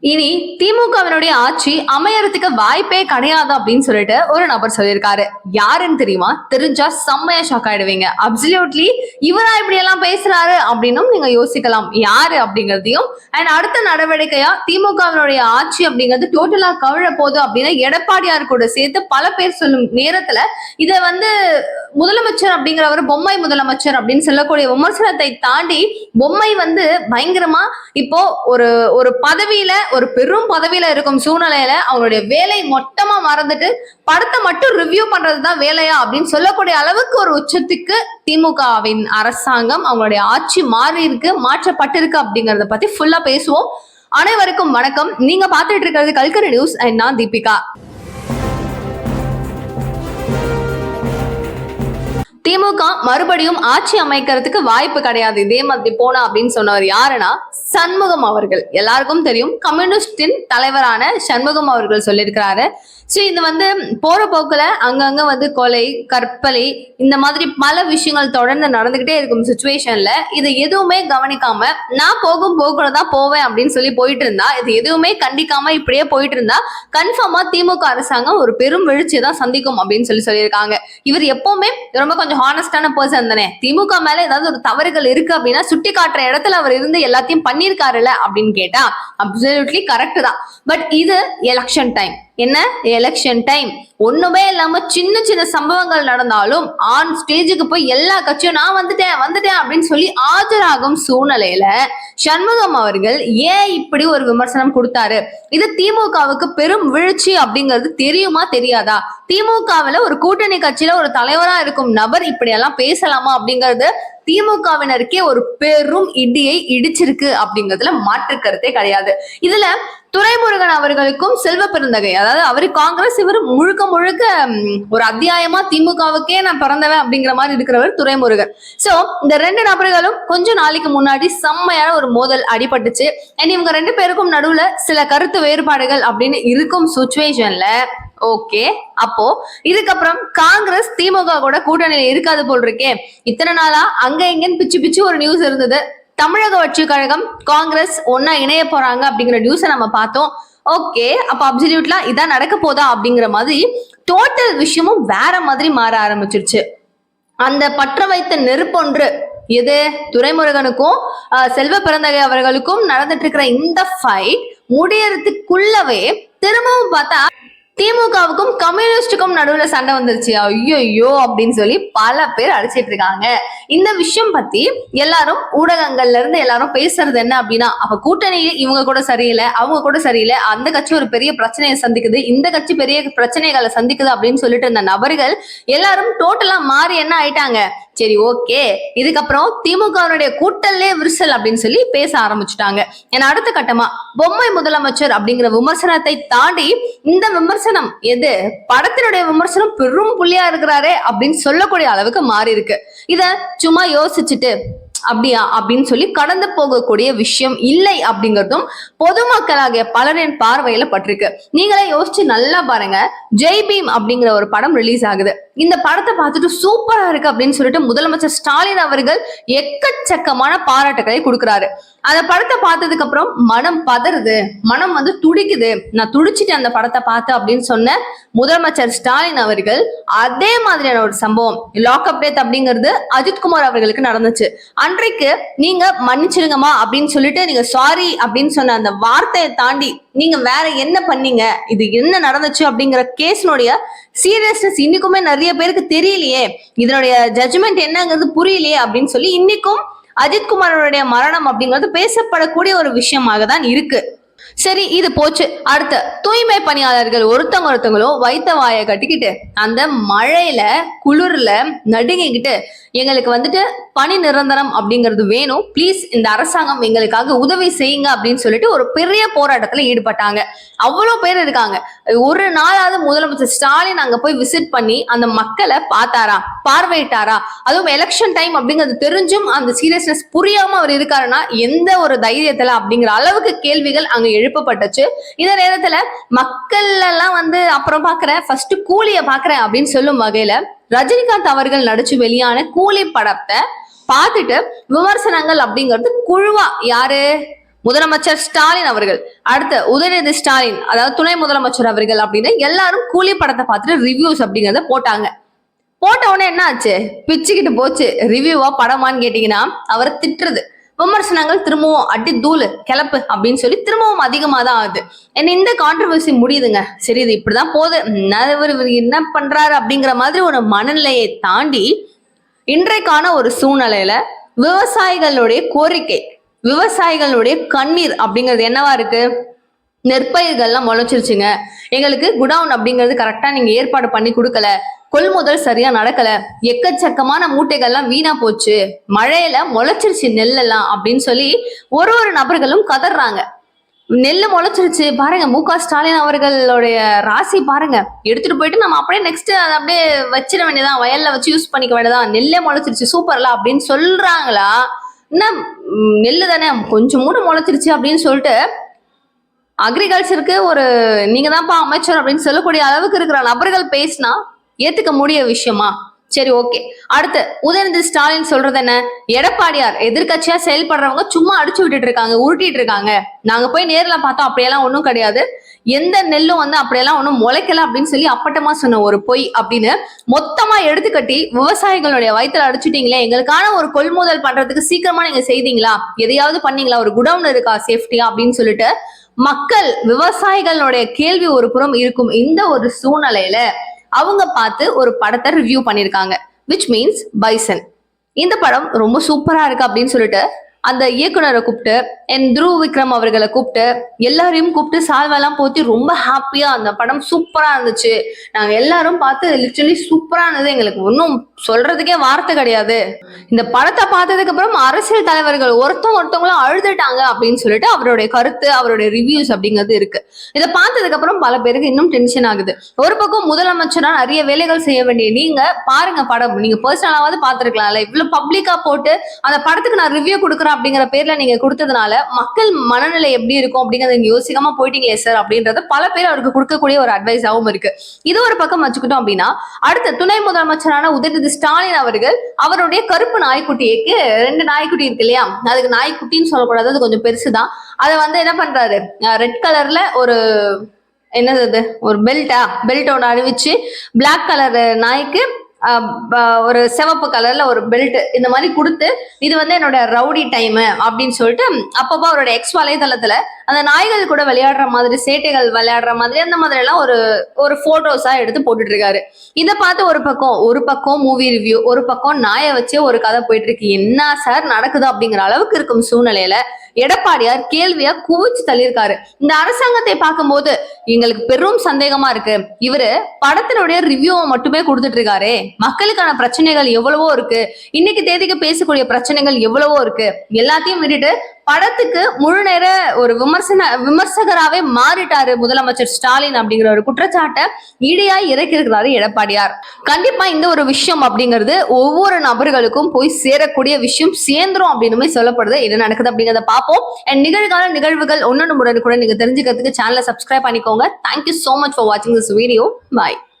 இனி திமுகவினுடைய ஆட்சி அமையறதுக்கு வாய்ப்பே கிடையாது அப்படின்னு சொல்லிட்டு ஒரு நபர் சொல்லியிருக்காரு. யாருன்னு தெரியுமா? தெரிஞ்சா செம்மையா ஷாக் ஆயிடுவீங்க. அப்சல்யூட்லி இவரா இப்படி எல்லாம் பேசுறாரு அப்படின்னும் நீங்க யோசிக்கலாம். யாரு அப்படிங்கறதையும். அண்ட் அடுத்த நடவடிக்கையா திமுகவினுடைய ஆட்சி அப்படிங்கிறது டோட்டலா கவிழ போகுது அப்படின்னு எடப்பாடியார் கூட சேர்த்து பல பேர் சொல்லும் நேரத்துல இதை வந்து முதலமைச்சர் அப்படிங்கிறவர் பொம்மை முதலமைச்சர் அப்படின்னு சொல்லக்கூடிய விமர்சனத்தை தாண்டி பொம்மை வந்து பயங்கரமா இப்போ ஒரு ஒரு பதவியில ஒரு பெரும் பதவியில இருக்கும் சூழ்நிலையில அவங்களுடைய வேலை மொத்தமா மறந்துட்டு படத்தை மட்டும் ரிவ்யூ பண்றதுதான் வேலையா அப்படின்னு சொல்லக்கூடிய அளவுக்கு ஒரு உச்சத்துக்கு திமுகவின் அரசாங்கம் அவங்களுடைய ஆட்சி மாறி இருக்கு மாற்றப்பட்டிருக்கு அப்படிங்கறத பத்தி ஃபுல்லா பேசுவோம். அனைவருக்கும் வணக்கம். நீங்க பார்த்துட்டு இருக்கிறது கல்கரி நியூஸ். அண்ட் நான் தீபிகா. திமுக மறுபடியும் ஆட்சி அமைக்கிறதுக்கு வாய்ப்பு கிடையாது. இதே மாதிரி போனா அப்படின்னு சொன்னவர் யாருன்னா சண்முகம் அவர்கள். எல்லாருக்கும் தெரியும் கம்யூனிஸ்டின் தலைவரான சண்முகம் அவர்கள் சொல்லியிருக்கிறாரு. ஸோ இது வந்து போற போக்குல அங்கங்க வந்து கொலை கற்பலை இந்த மாதிரி பல விஷயங்கள் தொடர்ந்து நடந்துகிட்டே இருக்கும் சுச்சுவேஷன்ல இது எதுவுமே கவனிக்காம நான் போகும் போக்குல தான் போவேன் அப்படின்னு சொல்லி போயிட்டு இருந்தா இது எதுவுமே கண்டிக்காம இப்படியே போயிட்டு இருந்தா கன்ஃபார்மா திமுக அரசாங்கம் ஒரு பெரும் வீழ்ச்சியை தான் சந்திக்கும் அப்படின்னு சொல்லி சொல்லியிருக்காங்க. இவர் எப்பவுமே ரொம்ப கொஞ்சம் ஹானஸ்டான பர்சன் தானே. திமுக மேல ஏதாவது ஒரு தவறுகள் இருக்கு அப்படின்னா சுட்டி காட்டுற இடத்துல அவர் இருந்து எல்லாத்தையும் பண்ணியிருக்காருல்ல அப்படின்னு கேட்டா அப்சல்யூட்லி கரெக்ட் தான். பட் இது எலெக்ஷன் டைம் என்ன? எலெக்ஷன் டைம் ஒண்ணுமே இல்லாம சின்ன சின்ன சம்பவங்கள் நடந்தாலும் ஆன் ஸ்டேஜுக்கு போய் எல்லா கட்சியும் நான் வந்துட்டேன் வந்துட்டேன் அப்படின்னு சொல்லி ஆஜராகும் சூழ்நிலையில சண்முகம் அவர்கள் ஏன் இப்படி ஒரு விமர்சனம் கொடுத்தாரு? இது திமுகவுக்கு பெரும் வீழ்ச்சி அப்படிங்கிறது தெரியுமா தெரியாதா? திமுகவுல ஒரு கூட்டணி கட்சியில ஒரு தலைவரா இருக்கும் நபர் இப்படி எல்லாம் பேசலாமா அப்படிங்கிறது திமுகவினருக்கே ஒரு பெரும் இடியை இடிச்சிருக்கு அப்படிங்கிறதுல மாற்று கருத்தே கிடையாது. இதுல துரைமுருகன் அவர்களுக்கும் செல்வ பெருந்தகை. அதாவது அவர் காங்கிரஸ் இவர் முழுக்க முழுக்க ஒரு அத்தியாயமா திமுகவுக்கே நான் பிறந்தவன் அப்படிங்கிற மாதிரி இருக்கிறவர் துரைமுருகன். சோ இந்த ரெண்டு நபர்களும் கொஞ்ச நாளைக்கு முன்னாடி செம்மையான ஒரு மோதல் அடிபட்டுச்சு. அண்ட் இவங்க ரெண்டு பேருக்கும் நடுவுல சில கருத்து வேறுபாடுகள் அப்படின்னு இருக்கும் சுச்சுவேஷன்ல ஓகே அப்போ இதுக்கப்புறம் காங்கிரஸ் திமுக கூட கூட்டணியில இருக்காது போல் இருக்கே. இத்தனை நாளா அங்க எங்கன்னு பிச்சு பிச்சு ஒரு நியூஸ் இருந்தது. தமிழக வட்சி கழகம் காங்கிரஸ் ஒன்னா இணைய போறாங்க அப்படிங்கிற நியூஸை நம்ம பார்த்தோம். ஓகே அப்ப அப்சல்யூட்லாம் இதான் நடக்க போதா அப்படிங்கிற மாதிரி டோட்டல் விஷயமும் வேற மாதிரி மாற ஆரம்பிச்சிருச்சு. அந்த பற்ற வைத்த நெருப்பொன்று எது? துரைமுருகனுக்கும் செல்வ பிறந்தகை அவர்களுக்கும் நடந்துட்டு இருக்கிற இந்த ஃபைட் முடியறதுக்குள்ளவே திரும்பவும் பார்த்தா திமுகவுக்கும் கம்யூனிஸ்டுக்கும் நடுவுல சண்டை வந்துருச்சு. ஐயோ அப்படின்னு சொல்லி பல பேர் அடிச்சிட்டு இருக்காங்க. இந்த விஷயம் பத்தி எல்லாரும் ஊடகங்கள்ல இருந்து எல்லாரும் பேசுறது என்ன அப்படின்னா அப்ப கூட்டணி இவங்க கூட சரியில்லை அவங்க கூட சரியில்லை அந்த கட்சி ஒரு பெரிய பிரச்சனையை சந்திக்குது இந்த கட்சி பெரிய பிரச்சனைகளை சந்திக்குது அப்படின்னு சொல்லிட்டு இருந்த நபர்கள் எல்லாரும் டோட்டலா மாறி என்ன ஆயிட்டாங்க? சரி ஓகே. இதுக்கப்புறம் திமுகவினுடைய கூட்டல்லே விரிசல் அப்படின்னு சொல்லி பேச ஆரம்பிச்சுட்டாங்க. ஏன்னா அடுத்த கட்டமா பொம்மை முதலமைச்சர் அப்படிங்கிற விமர்சனத்தை தாண்டி இந்த விமர்சனம் எது? படத்தினுடைய விமர்சனம் பெரும் புள்ளியா இருக்கிறாரே அப்படின்னு சொல்லக்கூடிய அளவுக்கு மாறி இருக்கு இத சும்மா யோசிச்சுட்டு அப்படியா? அப்படின்னு சொல்லி கடந்து போகக்கூடிய விஷயம் இல்லை அப்படிங்கிறதும் பொதுமக்களாகிய பலரின் பார்வையில பட்டிருக்கு. நீங்களே யோசிச்சு நல்லா பாருங்க. ஜெய் பீம் அப்படிங்கிற ஒரு படம் ரிலீஸ் ஆகுது. இந்த படத்தை பார்த்துட்டு சூப்பரா இருக்கு அப்படின்னு சொல்லிட்டு முதலமைச்சர் ஸ்டாலின் அவர்கள் எக்கச்சக்கமான பாராட்டுகளை கொடுக்கிறாரு. அந்த படத்தை பார்த்ததுக்கு அப்புறம் மனம் பதறுது. மனம் வந்து துடிக்குது. நான் துடிச்சிட்டேன் அந்த படத்தை பார்த்து அப்படின்னு சொன்ன முதலமைச்சர் ஸ்டாலின் அவர்கள் அதே மாதிரியான ஒரு சம்பவம் லாக்அப் டேத் அப்படிங்கிறது அஜித்குமார் அவர்களுக்கு நடந்துச்சு. அன்றைக்கு நீங்க மன்னிச்சிருங்கம்மா அப்படின்னு சொல்லிட்டு நீங்க சாரி அப்படின்னு சொன்ன அந்த வார்த்தையை தாண்டி நீங்க வேற என்ன பண்ணீங்க? இது என்ன நடந்துச்சு அப்படிங்கிற கேஸினுடைய சீரியஸ்னஸ் இன்னைக்குமே நிறைய பேருக்கு தெரியலையே. இதனுடைய ஜட்ஜ்மெண்ட் என்னங்கிறது புரியலையே அப்படின்னு சொல்லி இன்னைக்கும் அஜித்குமாரோடைய மரணம் அப்படிங்கிறது பேசப்படக்கூடிய ஒரு விஷயமாக தான் இருக்கு. சரி இது போச்சு. அடுத்த தூய்மை பணியாளர்கள் ஒருத்தவங்க ஒருத்தவங்களும் வைத்த வாயை கட்டிக்கிட்டு அந்த மழையில குளிர்ல நடுங்கிக்கிட்டு எங்களுக்கு வந்துட்டு பணி நிரந்தரம் அப்படிங்கிறது வேணும். ப்ளீஸ் இந்த அரசாங்கம் எங்களுக்காக உதவி செய்யுங்க அப்படின்னு சொல்லிட்டு ஒரு பெரிய போராட்டத்துல ஈடுபட்டாங்க. அவ்வளோ பேர் இருக்காங்க. ஒரு நாளாவது முதலமைச்சர் ஸ்டாலின் அங்க போய் விசிட் பண்ணி அந்த மக்களை பார்த்தாரா பார்வையிட்டாரா? அதுவும் எலெக்ஷன் டைம் அப்படிங்கிறது தெரிஞ்சும் அந்த சீரியஸ்னஸ் புரியாம அவர் இருக்காருன்னா எந்த ஒரு தைரியத்துல அப்படிங்கிற அளவுக்கு கேள்விகள் அங்க எழுப்பப்பட்டுச்சு. இந்த நேரத்துல மக்கள் எல்லாம் வந்து அப்புறம் பாக்குறேன் ஃபர்ஸ்ட் கூலிய பாக்குறேன் அப்படின்னு சொல்லும் வகையில ரஜினிகாந்த் அவர்கள் நடிச்சு வெளியான கூலி படத்தை பார்த்துட்டு விமர்சனங்கள் அப்படிங்கிறது குழுவா யாரு? முதலமைச்சர் ஸ்டாலின் அவர்கள். அடுத்து உதயநிதி ஸ்டாலின் அதாவது துணை முதலமைச்சர் அவர்கள் அப்படின்னு எல்லாரும் கூலி படத்தை பார்த்துட்டு ரிவ்யூஸ் அப்படிங்கறத போட்டாங்க. போட்ட உடனே என்ன ஆச்சு பிச்சுக்கிட்டு போச்சு. ரிவ்யூவா படமான்னு கேட்டீங்கன்னா அவரை திட்டுறது. விமர்சனங்கள் திரும்பவும் அடி தூளு கிளப்பு அப்படின்னு சொல்லி திரும்பவும் அதிகமாக தான் ஆகுது. என்ன இந்த கான்ட்ரவர்சி முடியுதுங்க. சரி இது இப்படிதான் போகுது. என்ன இவர் இவர் என்ன பண்றாரு அப்படிங்கிற மாதிரி ஒரு மனநிலையை தாண்டி இன்றைக்கான ஒரு சூழ்நிலையில விவசாயிகளுடைய கோரிக்கை விவசாயிகளுடைய கண்ணீர் அப்படிங்கிறது என்னவா இருக்கு? நெற்பயிர்கள்லாம் முளைச்சிருச்சுங்க. எங்களுக்கு குடவுன் அப்படிங்கிறது கரெக்டா நீங்க ஏற்பாடு பண்ணி கொடுக்கல. கொள்முதல் சரியா நடக்கல. எக்கச்சக்கமான மூட்டைகள்லாம் வீணா போச்சு. மழையில முளைச்சிருச்சு நெல்லெல்லாம் அப்படின்னு சொல்லி ஒரு ஒரு நபர்களும் கதறாங்க. நெல் முளைச்சிருச்சு. பாருங்க மு க ஸ்டாலின் அவர்களுடைய ராசி பாருங்க. எடுத்துட்டு போயிட்டு நம்ம அப்படியே நெக்ஸ்ட் அதை அப்படியே வச்சிட வேண்டியதான் வயல்ல வச்சு யூஸ் பண்ணிக்க வேண்டியதான் நெல்லே முளைச்சிருச்சு. சூப்பர்ல அப்படின்னு சொல்றாங்களா? என்ன நெல்லு தானே. கொஞ்சம் மூணு முளைச்சிருச்சு அப்படின்னு சொல்லிட்டு அக்ரிகல்ச்சருக்கு ஒரு நீங்க தான்ப்பா அமைச்சர் அப்படின்னு சொல்லக்கூடிய அளவுக்கு இருக்கிற நபர்கள் பேசினா ஏத்துக்க முடிய விஷயமா? சரி ஓகே அடுத்து உதயநிதி ஸ்டாலின் சொல்றது என்ன? எடப்பாடியார் எதிர்கட்சியா செயல்படுறவங்க சும்மா அடிச்சு விட்டுட்டு இருக்காங்க உருட்டிட்டு இருக்காங்க. நாங்க போய் நேர்ல பார்த்தோம் அப்படியெல்லாம் ஒண்ணும் கிடையாது. எந்த நெல்லும் வந்து அப்படியெல்லாம் ஒண்ணும் முளைக்கல அப்படின்னு சொல்லி அப்பட்டமா சொன்ன ஒரு பொய் அப்படின்னு மொத்தமா எடுத்துக்கட்டி விவசாயிகளுடைய வயிற்றுல அடிச்சுட்டீங்களே எங்களுக்கான ஒரு கொள்முதல் பண்றதுக்கு சீக்கிரமா நீங்க செய்தீங்களா? எதையாவது பண்ணீங்களா? ஒரு குடவுன் இருக்கா சேஃப்டியா அப்படின்னு சொல்லிட்டு மக்கள் விவசாயிகளுடைய கேள்வி ஒரு புறம் இருக்கும் இந்த ஒரு சூழ்நிலையில அவங்க பார்த்து ஒரு படத்தை ரிவ்யூ பண்ணியிருக்காங்க விச் மீன்ஸ் பைசன் இந்த படம் ரொம்ப சூப்பரா இருக்கு அப்படின்னு சொல்லிட்டு அந்த இயக்குனரை கூப்பிட்டு என் துருவ் விக்ரம் அவர்களை கூப்பிட்டு எல்லாரையும் கூப்பிட்டு சால்வெல்லாம் போத்தி ரொம்ப ஹாப்பியா அந்த படம் சூப்பரா இருந்துச்சு. நாங்க எல்லாரும் பார்த்து லிட்ரலி சூப்பரா இருந்தது. எங்களுக்கு ஒன்றும் சொல்றதுக்கே வார்த்தை கிடையாது. இந்த படத்தை பார்த்ததுக்கு அப்புறம் அரசியல் தலைவர்கள் ஒருத்தவங்க ஒருத்தவங்களும் அழுதுட்டாங்க அப்படின்னு சொல்லிட்டு அவருடைய கருத்து அவருடைய ரிவ்யூஸ் அப்படிங்கிறது இருக்கு. இதை பார்த்ததுக்கு அப்புறம் பல பேருக்கு இன்னும் டென்ஷன் ஆகுது. ஒரு பக்கம் முதலமைச்சரா நிறைய வேலைகள் செய்ய வேண்டிய நீங்க பாருங்க படம். நீங்க பர்சனலாவது பாத்துருக்கலாம்ல இவ்வளவு பப்ளிக்கா போட்டு அந்த படத்துக்கு நான் ரிவ்யூ கொடுக்குறேன் அப்படிங்கிற பேர்ல நீங்க கொடுத்ததுனால மக்கள் மனநிலை எப்படி இருக்கும் அப்படிங்கறத நீங்க யோசிக்காம போயிட்டீங்களே சார் அப்படின்றது பல பேர் அவருக்கு கொடுக்கக்கூடிய ஒரு அட்வைஸாவும் இருக்கு. இது ஒரு பக்கம் வச்சுக்கிட்டோம் அப்படின்னா அடுத்த துணை முதலமைச்சரான உதயநிதி ஸ்டாலின் அவர்கள் அவருடைய கருப்பு நாய்க்குட்டிக்கு ரெண்டு நாய்க்குட்டி இருக்கு இல்லையா? அதுக்கு நாய்க்குட்டின்னு சொல்லக்கூடாது அது கொஞ்சம் பெருசுதான். அதை வந்து என்ன பண்றாரு? ரெட் கலர்ல ஒரு என்னது அது? ஒரு பெல்ட்டா பெல்ட் ஒன்று அணிவிச்சு Black கலர் நாய்க்கு ஒரு சிவப்பு கலர்ல ஒரு பெல்ட் இந்த மாதிரி கொடுத்து இது வந்து என்னோட ரவுடி டைம் அப்படின்னு சொல்லிட்டு அப்பப்போ அவரோட எக்ஸ் வலைதளத்துல அந்த நாய்கள் கூட விளையாடுற மாதிரி சேட்டைகள் விளையாடுற மாதிரி அந்த மாதிரி எல்லாம் ஒரு ஒரு போட்டோஸா எடுத்து போட்டுட்டு இருக்காரு இதை பார்த்து ஒரு பக்கம் ஒரு பக்கம் மூவி ரிவ்யூ ஒரு பக்கம் நாயை வச்சே ஒரு கதை போயிட்டு இருக்கு என்ன சார் நடக்குது அப்படிங்கிற அளவுக்கு இருக்கும் சூழ்நிலையில எடப்பாடியார் கேள்வியா குவிச்சு தள்ளியிருக்காரு. இந்த அரசாங்கத்தை பார்க்கும்போது எங்களுக்கு பெரும் சந்தேகமா இருக்கு. இவரு படத்தினுடைய ரிவ்யூவை மட்டுமே கொடுத்துட்டு இருக்காரே மக்களுக்கான பிரச்சனைகள் எவ்வளவோ இருக்கு. இன்னைக்கு தேதிக்கு பேசக்கூடிய பிரச்சனைகள் எவ்வளவோ இருக்கு. எல்லாத்தையும் விட்டுட்டு படத்துக்கு முழு நேர ஒரு விமர்சன விமர்சகராகவே மாறிட்டாரு முதலமைச்சர் ஸ்டாலின் அப்படிங்கிற ஒரு குற்றச்சாட்டை இடையாய் இறக்கிருக்கிறாரு எடப்பாடியார். கண்டிப்பா இந்த ஒரு விஷயம் அப்படிங்கிறது ஒவ்வொரு நபர்களுக்கும் போய் சேரக்கூடிய விஷயம் சேர்ந்துரும் அப்படின்னு சொல்லப்படுது. என்ன நடக்குது அப்படிங்கிறத பார்ப்போம். அண்ட் நிகழ்கால நிகழ்வுகள் ஒன்னொன்று முறை கூட நீங்க தெரிஞ்சுக்கிறதுக்கு சேனலை சப்ஸ்கிரைப் பண்ணிக்கோங்க. Thank you so much for வாட்சிங் திஸ் வீடியோ பாய்